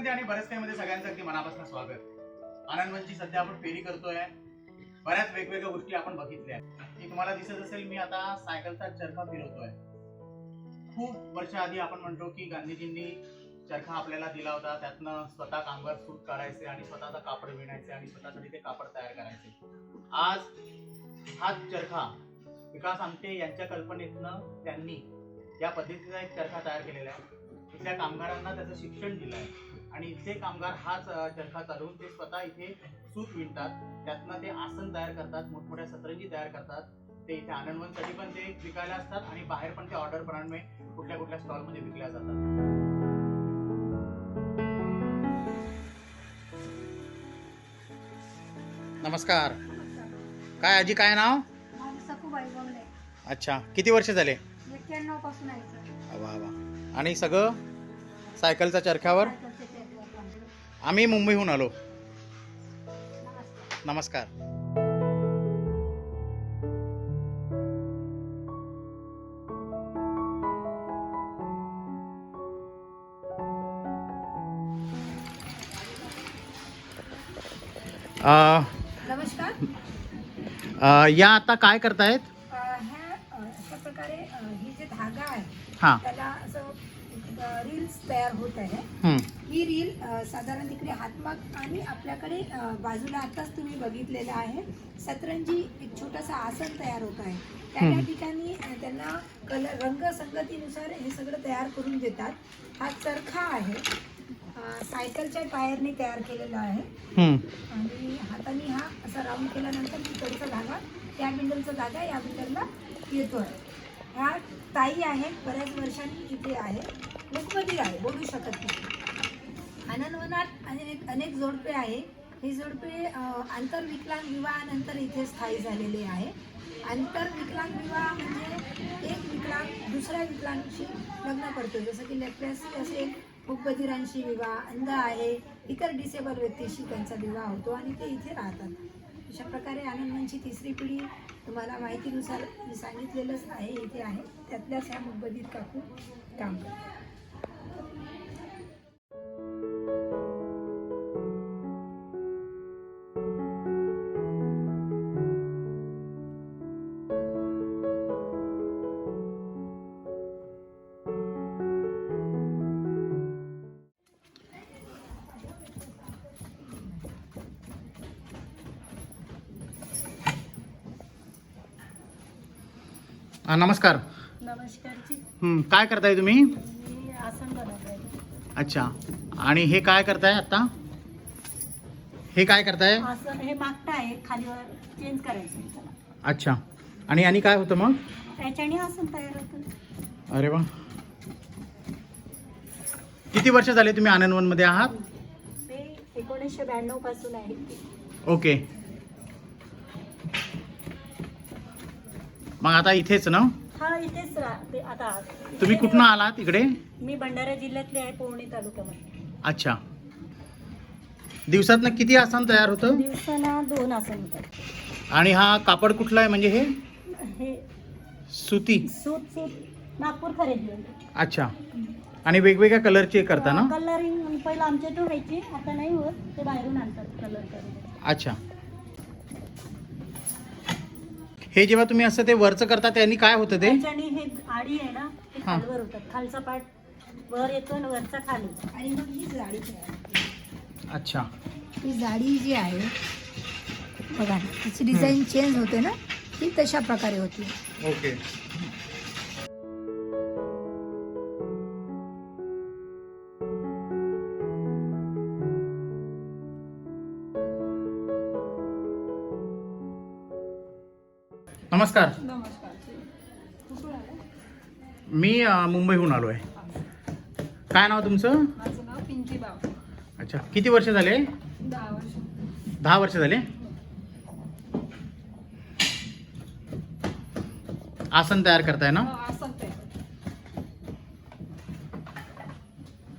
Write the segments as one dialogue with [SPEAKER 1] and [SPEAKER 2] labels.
[SPEAKER 1] भटकंती आणि बऱ्याच मध्ये म्हणजे सगळ्यांचं अगदी मनापासून स्वागत. आनंदवनची सध्या आपण फेरी करतोय. बऱ्याच वेगवेगळ्या गोष्टी आपण बघितल्या की तुम्हाला दिसत असेल मी आता सायकलचा चरखा फिरवतोय. खूप वर्ष आधी आपण म्हणतो की गांधीजींनी चरखा आपल्याला दिला होता. त्यातनं स्वतः कामगार सूट काढायचे आणि स्वतःचा कापड विणायचे आणि स्वतःसाठी ते कापड तयार करायचे. आज हा चरखा विकास आमटे यांच्या कल्पनेतनं त्यांनी या पद्धतीचा एक चरखा तयार केलेला आहे. तिथल्या कामगारांना त्याचं शिक्षण दिलं आहे आणि इथले कामगार हाच चरखा चालवून ते स्वतः इथे सूत विणतात. त्यातनं ते आसन तयार करतात मोठमोठ्या सतरंजी तयार करतात. ते इथे आनंदवनसाठी पण ते विकायला असतात आणि बाहेर पण ते ऑर्डर प्रमाणे कुठल्या कुठल्या स्टॉलमध्ये विकल्या जातात. नमस्कार. काय आजी काय नाव?
[SPEAKER 2] माझं सखूबाई बंगले
[SPEAKER 1] अच्छा किती वर्ष झाले?
[SPEAKER 2] एक्क्याण्णवपासून
[SPEAKER 1] वा वा. आणि सगळं? सायकलच्या चरख्यावर. आम्ही मुंबईहून आलो.
[SPEAKER 2] नमस्कार.
[SPEAKER 1] नमस्कार. या आता काय करतायत?
[SPEAKER 2] अ, ह्या अ, अशा प्रकारे अ, ही जे धागा आहे
[SPEAKER 1] हां.
[SPEAKER 2] त्याला असं रील्स तयार होत आहे.
[SPEAKER 1] हं,
[SPEAKER 2] रील साधारण तिकडे हातमाग आणि आपल्याकडे बाजूला आताच तुम्ही बघितलेलं आहे. सतरंजी एक छोटंसं आसन तयार होत आहे. त्या ठिकाणी त्यांना कलर रंगसंगतीनुसार हे सगळं तयार करून देतात. हा चरखा आहे. सायकलच्या टायरने तयार केलेला आहे. आणि हाताने हा असा राऊंड केल्यानंतर तिकडचा धागा त्या बिंडलचा धागा या बिंडलला येतोय. ह्या ताई आहेत. बऱ्याच वर्षांनी इथे आहे. मुखमंदिर आहे बोलू शकत नाही. आनंदवनात अनेक अनेक जोडपे आहे. ही जोडपे आंतरविकलांग विवाहानंतर इथे स्थायी झालेले आहे. आंतरविकलांग विवाह म्हणजे एक विकलांग दुसऱ्या विकलांगशी लग्न करतो. जसं की लेप्रेसी असेल मूकबधिरांशी विवाह अंध आहे इतर डिसेबल व्यक्तीशी त्यांचा विवाह होतो आणि ते इथे राहतात. अशा प्रकारे आनंदांची तिसरी पिढी तुम्हाला माहितीनुसार मी सांगितलेलंच आहे इथे आहे. त्यातल्याच ह्या मुकबधीर काकू काम करतात.
[SPEAKER 1] अ, नमस्कार.
[SPEAKER 2] नमस्कारची
[SPEAKER 1] हं, काय करताय तुम्ही?
[SPEAKER 2] मी आसन
[SPEAKER 1] अच्छा. आणि हे काय करताय आता? हे काय करताय?
[SPEAKER 2] आसन हे मागता आहे खालीवर चेंज करायचं त्याला.
[SPEAKER 1] अच्छा. आणि आणि काय होतं मग?
[SPEAKER 2] त्याच्याने आसन तयार होतं.
[SPEAKER 1] अरे वा. किती वर्ष झाले तुम्ही आनंदवनमध्ये आहात?
[SPEAKER 2] ते एकोणीसशे ब्याण्णवपासून आहे.
[SPEAKER 1] ओके. मग आता इथेच ना?
[SPEAKER 2] हा इथेच राहते आता.
[SPEAKER 1] तुम्ही कुठनं आलात इकडे?
[SPEAKER 2] मी भंडारा जिल्ह्यातली आहे पोवणी तालुक्यामध्ये.
[SPEAKER 1] अच्छा. दिवसातनं किती आसन तयार होतं?
[SPEAKER 2] दिवसाला दोन आसन होतात.
[SPEAKER 1] आणि हा कापड कुठला आहे म्हणजे हे?
[SPEAKER 2] हे
[SPEAKER 1] सुती.
[SPEAKER 2] सूत सूत. नागपूर खरेदी.
[SPEAKER 1] अच्छा. आणि वेगवेगळ्या कलरचे करता ना?
[SPEAKER 2] कलरिंग पहिलं आमच्यातून व्हायची आता नाही होत. ते बाहेरून आणतात कलर करून.
[SPEAKER 1] अच्छा. हे जेव्हा तुम्ही असं ते वरचं करता त्यांनी काय होतं ते?
[SPEAKER 2] त्याच्याने हे आडी आहे ना ते
[SPEAKER 1] हा.
[SPEAKER 2] खालवर होतात. खालचा पार्ट वर येतो आणि वरचा खाली. आणि मग ही जाडी
[SPEAKER 1] अच्छा.
[SPEAKER 2] ही जाडी जी आहे बघा ना तिची डिझाईन चेंज होते ना ती तशा प्रकारे होती.
[SPEAKER 1] ओके. नमस्कार. मी मुंबईहून आलो आहे काय नाव तुमचं? अच्छा किती वर्ष झाले?
[SPEAKER 2] दहा वर्ष.
[SPEAKER 1] झाले? आसन तयार करताय ना?
[SPEAKER 2] ते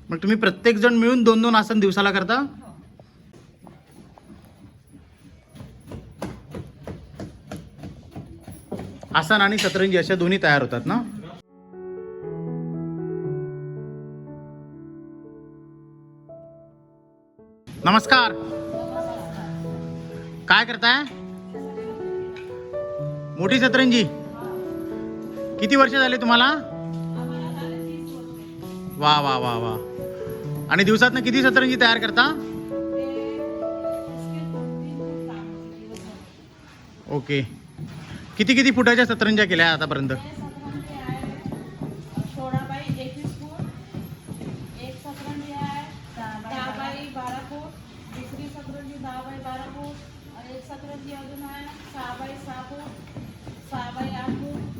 [SPEAKER 1] मग तुम्ही प्रत्येक जण मिळून दोन दोन आसन दिवसाला करता? आसन आणि सतरंजी अशा दोन्ही तयार होतात ना? नमस्कार. काय करताय? मोठी सतरंजी किती वर्ष झाले तुम्हाला? वा वा वा वा. आणि दिवसातनं किती सतरंजी तयार करता? ओके. किती किती फुटाच्या सतरंज्या केल्या आतापर्यंत?
[SPEAKER 3] सोळा एकवीस फूट. एक सतरंजी आहे दहा बारा फूट. दहा बाय बारा फूट. आणि एक अजून आहे सहा बाय सहा फूट. सहा बाय आठ फूट.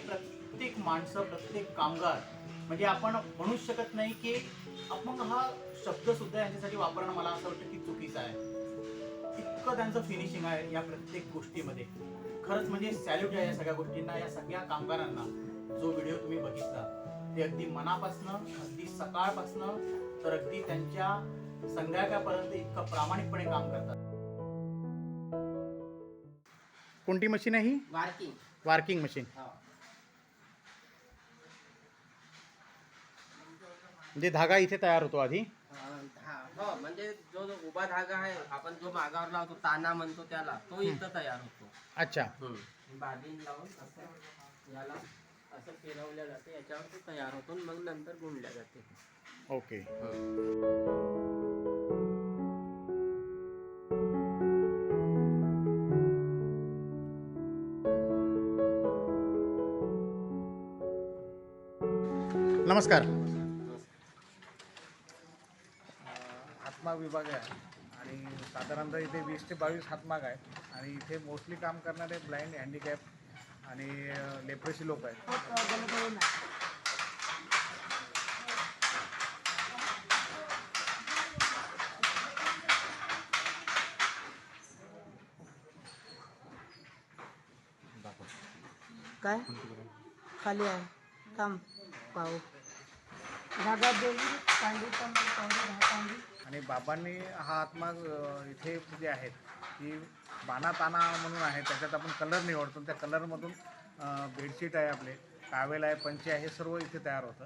[SPEAKER 1] प्रत्येक माणसं प्रत्येक कामगार म्हणजे आपण म्हणूच शकत नाही की अपंग हा शब्द सुद्धा यांच्यासाठी वापरणं मला असं वाटतं की चुकीचं आहे. इतकं त्यांचं फिनिशिंग आहे या प्रत्येक गोष्टीमध्ये. खरंच म्हणजे सॅल्यूट आहे या सगळ्या गोष्टींना या सगळ्या कामगारांना. जो व्हिडिओ तुम्ही बघितला ते अगदी मनापासनं अगदी सकाळपासनं तर अगदी त्यांच्या संध्याकाळपर्यंत इतकं प्रामाणिकपणे काम करतात. कोणती मशीन आहे ही?
[SPEAKER 4] वार्किंग
[SPEAKER 1] वार्किंग मशीन म्हणजे धागा इथे तयार होतो आधी?
[SPEAKER 4] हो म्हणजे जो जो उभा धागा आहे आपण जो मागावर लावतो ताना म्हणतो त्याला तो इथं तयार होतो.
[SPEAKER 1] अच्छा.
[SPEAKER 4] बांधीन लावून असं याला असं फिरवल्या जाते याच्यावर तो तयार होतो आणि मग नंतर गुंडल्या जाते.
[SPEAKER 1] ओके. नमस्कार.
[SPEAKER 5] हातमाग विभाग आहे. आणि साधारणतः इथे वीस ते बावीस हातमाग आहे. आणि इथे मोस्टली काम करणारे ब्लाइंड हँडिकॅप आणि लेप्रेसी लोक आहेत.
[SPEAKER 6] काय? खाली आहे. थांब पाहू.
[SPEAKER 5] आणि बाबांनी हा आत्मा इथे जे आहेत. की बाना ताना म्हणून आहे. त्याच्यात आपण कलर निवडतो त्या कलरमधून बेडशीट आहे आपले. कावेल आहे पंचे आहे हे सर्व इथे तयार होतं.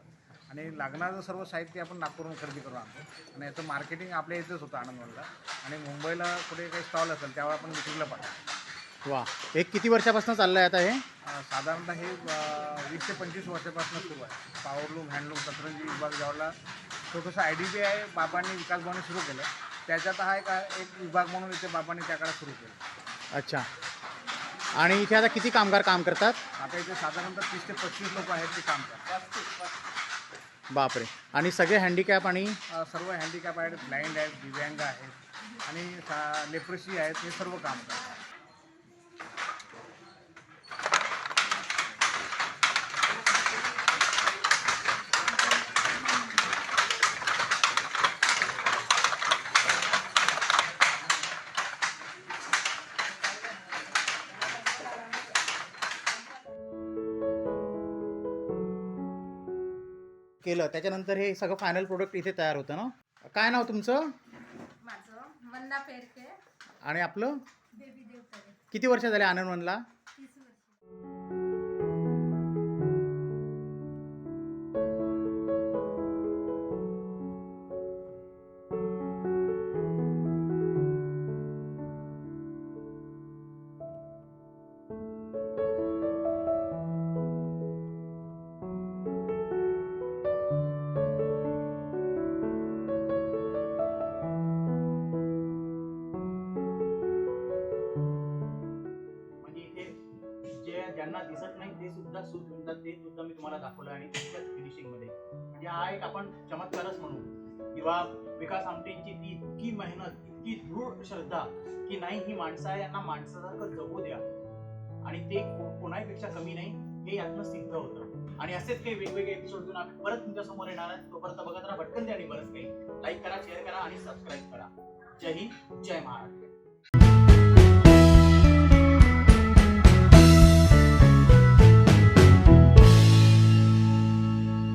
[SPEAKER 5] आणि लागणारं सर्व साहित्य आपण नागपूरहून खरेदी करून आणतो. आणि याचं मार्केटिंग आपल्या इथेच होतं आनंदवनला. आणि मुंबईला कुठे काही स्टॉल असेल त्यावर आपण विक्रीला पाठवतो
[SPEAKER 1] वा. एक किती वर्षापासून चाललंय आता हे?
[SPEAKER 5] अ, साधारणतः हे अ, वीस ते पंचवीस वर्षापासून सुरू आहे. पॉवरलूम हँडलूम सतरंजी विभाग ज्यावेळेला छोटंसं आय डी बी आहे बाबांनी विकास भवनी सुरू केलं. त्याच्यात हा एक एक विभाग म्हणून इथे बाबांनी त्या काळात सुरू केलं.
[SPEAKER 1] अच्छा. आणि इथे आता किती कामगार काम करतात?
[SPEAKER 5] आता इथे साधारणतः तीस ते पस्तीस लोक आहेत ते काम करतात.
[SPEAKER 1] बापरे. आणि सगळे हँडिकॅप आणि?
[SPEAKER 5] अ, सर्व हँडिकॅप आहेत ब्लाइंड आहेत दिव्यांग आहेत आणि सा लेप्रेसी आहेत हे सर्व काम करतात.
[SPEAKER 1] केलं. त्याच्यानंतर हे सगळं फायनल प्रोडक्ट इथे तयार होतं ना? काय नाव तुमचं?
[SPEAKER 3] माझं मंदा पेरके.
[SPEAKER 1] आणि आपलं? किती वर्ष झाले आनंदवनला सूट म्हणतात ते सुद्धा मी तुम्हाला दाखवलं आणि त्याच्याच फिनिशिंगमध्ये. म्हणजे हा एक आपण चमत्कारच म्हणू. किंवा विकास आमटेंची ती इतकी मेहनत इतकी दृढ श्रद्धा की नाही ही माणसं आहे यांना माणसासारखं जगू द्या. आणि ते कोणाहीपेक्षा कमी नाही हे यातनं सिद्ध होतं. आणि असेच काही वेगवेगळे एपिसोड घेऊन आम्ही परत तुमच्यासमोर येणार आहे. तोपर्यंत बघत राहा भटकन द्या आणि बरंच काही. लाईक करा शेअर करा आणि सबस्क्राईब करा. जय हिंद जय महाराष्ट्र.